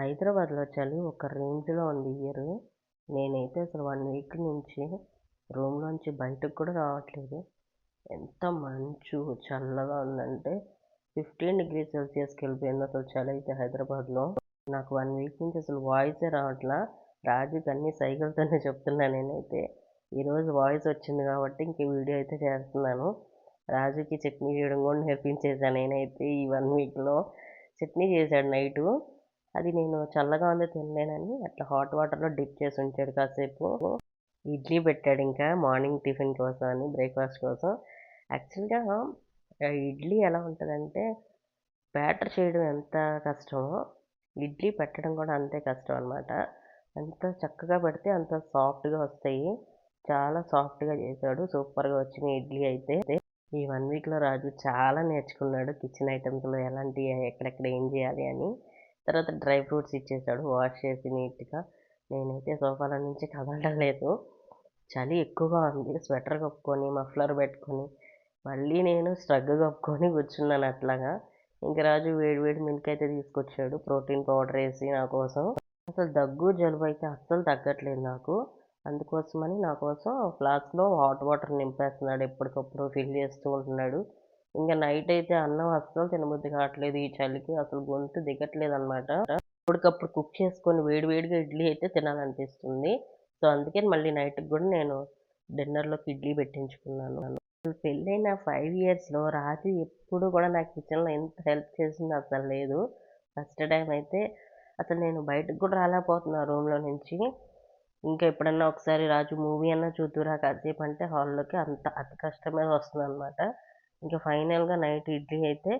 హైదరాబాద్లో చలి ఒక రేంజ్లో ఉంది. ఇయర్ నేనైతే అసలు వన్ వీక్ నుంచి రూమ్లోంచి బయటకు కూడా రావట్లేదు. ఎంత మంచు చల్లగా ఉందంటే ఫిఫ్టీన్ డిగ్రీ సెల్సియస్కి వెళ్ళిపోయింది అసలు చలి అయితే హైదరాబాద్లో. నాకు వన్ వీక్ నుంచి అసలు వాయిసే రావట్లా. రాజుకి అన్ని సైకిల్తోనే చెప్తున్నా నేనైతే. ఈరోజు వాయిస్ వచ్చింది కాబట్టి ఇంక వీడియో అయితే చేస్తున్నాను. రాజుకి చట్నీ చేయడం కూడా నేర్పించేసాను నేనైతే ఈ వన్ వీక్లో. చట్నీ చేశాడు నైటు. అది నేను చల్లగా ఉంది తినలేనని అట్లా హాట్ వాటర్లో డిప్ చేసి ఉంచాడు కాసేపు. ఇడ్లీ పెట్టాడు ఇంకా మార్నింగ్ టిఫిన్ కోసం అని బ్రేక్ఫాస్ట్ కోసం. యాక్చువల్గా ఇడ్లీ ఎలా ఉంటుందంటే బ్యాటర్ చేయడం ఎంత కష్టమో ఇడ్లీ పెట్టడం కూడా అంతే కష్టం అనమాట ఎంత చక్కగా పెడితే అంత సాఫ్ట్గా వస్తాయి. చాలా సాఫ్ట్గా చేశాడు. సూపర్గా వచ్చిన ఇడ్లీ అయితే. ఈ వన్ వీక్లో రాజు చాలా నేర్చుకున్నాడు కిచెన్ ఐటమ్స్లో ఎలాంటి ఎక్కడెక్కడ ఏం చేయాలి అని. తర్వాత డ్రై ఫ్రూట్స్ ఇచ్చేసాడు వాష్ చేసి నీట్గా. నేనైతే సోఫాల నుంచి కదలడం లేదు. చలి ఎక్కువగా ఉంది స్వెటర్ కప్పుకొని మఫ్లర్ పెట్టుకొని. మళ్ళీ నేను స్ట్రగ్ కప్పుకొని కూర్చున్నాను అట్లాగా. ఇంక రాజు వేడి వేడి మిల్క్ అయితే తీసుకొచ్చాడు ప్రోటీన్ పౌడర్ వేసి నా కోసం. అసలు దగ్గు జలుబు అయితే అస్సలు తగ్గట్లేదు నాకు. అందుకోసమని నా కోసం ఫ్లాస్క్లో హాట్ వాటర్ నింపేస్తున్నాడు ఎప్పటికప్పుడు ఫిల్ చేస్తూ ఉంటున్నాడు. ఇంకా నైట్ అయితే అన్నం అస్సలు తినబుద్ధి కావట్లేదు ఈ చలికి అసలు గొంతు దిగట్లేదు అనమాట అప్పటికప్పుడు కుక్ చేసుకొని వేడివేడిగా ఇడ్లీ అయితే తినాలనిపిస్తుంది. సో అందుకే మళ్ళీ నైట్కి కూడా నేను డిన్నర్లోకి ఇడ్లీ పెట్టించుకున్నాను. అసలు పెళ్ళైన ఫైవ్ ఇయర్స్లో రాజు ఎప్పుడు కూడా నా కిచెన్లో ఎంత హెల్ప్ చేసింది అసలు లేదు. ఫస్ట్ టైం అయితే అసలు నేను బయటకు కూడా రాలేకపోతున్నా రూమ్లో నుంచి. ఇంకా ఎప్పుడన్నా ఒకసారి రాజు మూవీ అన్నా చూద్దురా కాసేపు అంటే హాల్లోకి అంత అతి కష్టమే వస్తుంది అనమాట ఇంకా ఫైనల్గా నైట్ ఇడ్లీ అయితే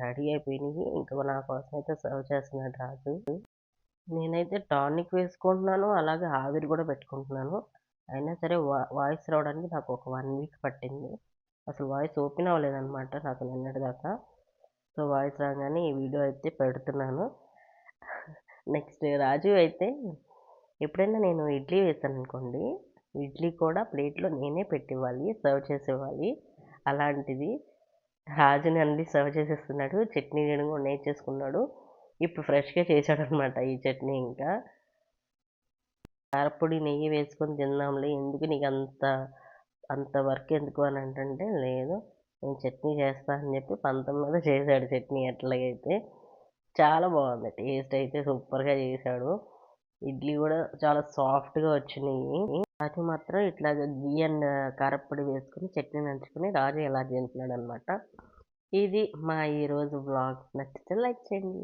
రెడీ అయిపోయినాయి. ఇంకా నా కోసం అయితే సర్వ్ చేస్తున్నాడు రాజు. నేనైతే టానిక్ వేసుకుంటున్నాను అలాగే ఆవిరి కూడా పెట్టుకుంటున్నాను. అయినా సరే వా వాయిస్ రావడానికి నాకు ఒక వన్ వీక్ పట్టింది. అసలు వాయిస్ ఓపెన్ అవ్వలేదన్నమాట నాకు నిన్నటి దాకా. సో వాయిస్ రాగానే ఈ వీడియో అయితే పెడుతున్నాను. నెక్స్ట్ రాజు అయితే ఎప్పుడైనా నేను ఇడ్లీ వేసాను అనుకోండి ఇడ్లీ కూడా ప్లేట్లో నేనే పెట్టివ్వాలి సర్వ్ చేసేవాలి అలాంటిది. రాజుని అన్ని సర్వ్ చేసేస్తున్నాడు. చట్నీ నేను కూడా నేర్చేసుకున్నాడు. ఇప్పుడు ఫ్రెష్గా చేశాడనమాట ఈ చట్నీ ఇంకా. కారపొడి నెయ్యి వేసుకొని తిందాంలే. ఎందుకు నీకు అంత అంత వర్క్ ఎందుకు అని అంటే లేదు నేను చట్నీ చేస్తా అని చెప్పి పంతం మీద చేశాడు చట్నీ ఎట్లాగైతే చాలా బాగుంది. టేస్ట్ అయితే సూపర్గా చేశాడు. ఇడ్లీ కూడా చాలా సాఫ్ట్గా వచ్చినాయి. రాజు మాత్రం ఇట్లా గీ అండ్ కారప్పొడి వేసుకుని చట్నీ నంచుకుని రాజు ఎలా తింటున్నాడు అనమాట ఇది మా ఈరోజు బ్లాగ్. నచ్చితే లైక్ చేయండి.